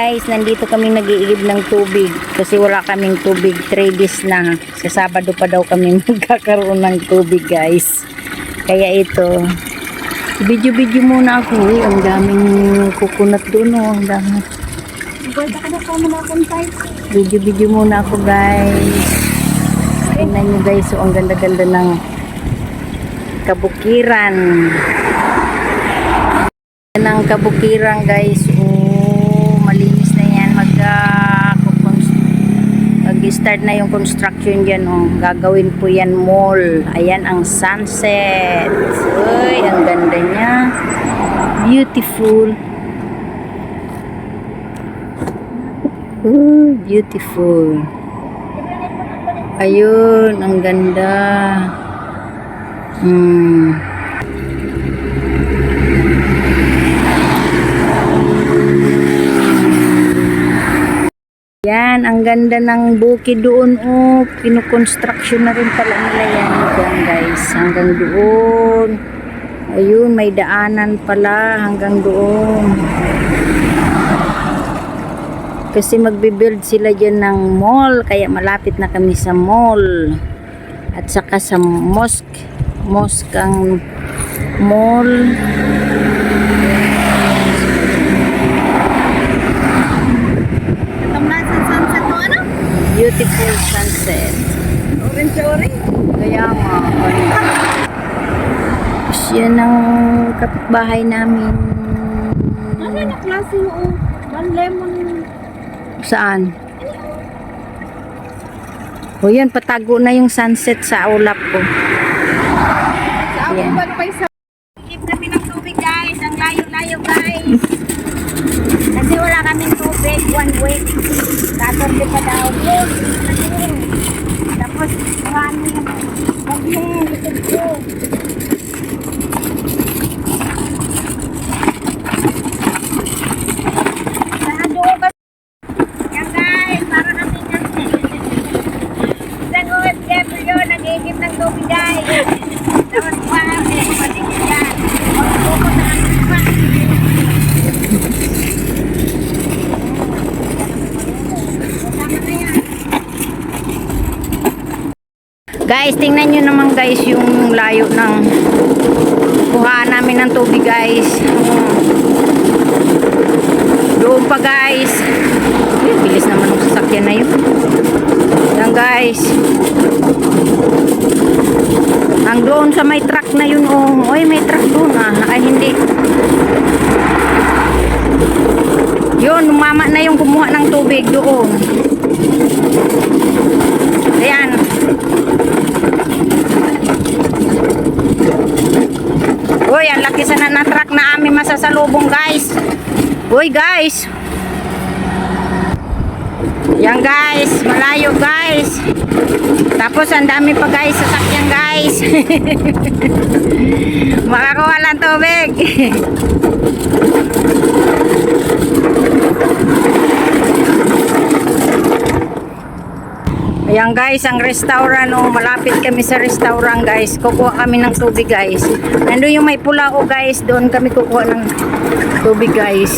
Guys, nandito kami nag-iigib ng tubig kasi wala kaming tubig 3 days na. Sa Sabado pa daw kami magkakaroon ng tubig guys. Kaya ito, video-video muna ako. Eh. Ang daming kukunat doon. Oh. Ang dami. Video-video muna ako guys. Tingnan nyo guys, oh, ang ganda-ganda ng kabukiran. Ang kabukiran guys. Oh, malinis na yan. Mag, ah, kukons- mag-start na yung construction dyan. Oh. Gagawin po yan mall. Ayan ang sunset. Uy, ang ganda niya. Beautiful. Ooh, beautiful. Ayun, ang ganda. Hmm. Yan, ang ganda ng bukid doon. Oh, kinukonstruction na rin pala nila yan. Yan guys, hanggang doon. Ayun, may daanan pala hanggang doon. Kasi magbe-build sila dyan ng mall, kaya malapit na kami sa mall. At saka sa mosque. Mosque ang mall. Tamlasan sunset mo ano? Beautiful sunset. Orange orange. Kaya nga. Tapos yan ang kapitbahay namin. Ano na klase oh? One lemon. Saan? O yan, patago na yung sunset sa ulap ko. Sa Yan. ba pa isa? Keep kami ng tubig guys. Ang layo-layo guys. Kasi wala kaming tubig one week. Saturday pa daw. Tapos, marami yung bagyan. Likod ko. Sarado ko kasi. Yan guys, para kami kasi. Isang OFW, nag-iigip ng tubig guys. Tapos marami, kumating yan. Magpupo na ang pa. Guys, tingnan nyo naman guys yung layo ng kuhaan namin ng tubig guys. Doon pa guys. Uy, bilis naman ng sasakyan na yun. Yan guys. Ang doon sa may truck na yun oh. Uy, may truck doon ah. Ay, hindi. Yun, mama na yung kumuha ng tubig doon. Ayan. Uy, ang laki sana ng truck na aming masasalubong guys. Uy guys. Yan guys, malayo guys. Tapos ang dami pa guys sasakyan guys. Makakuha lang tubig. Ayan guys, ang restaurant oh, malapit kami sa restaurant guys. Kukuha kami ng tubig guys. Nandun yung may pula oh guys, doon kami kukuha ng tubig guys.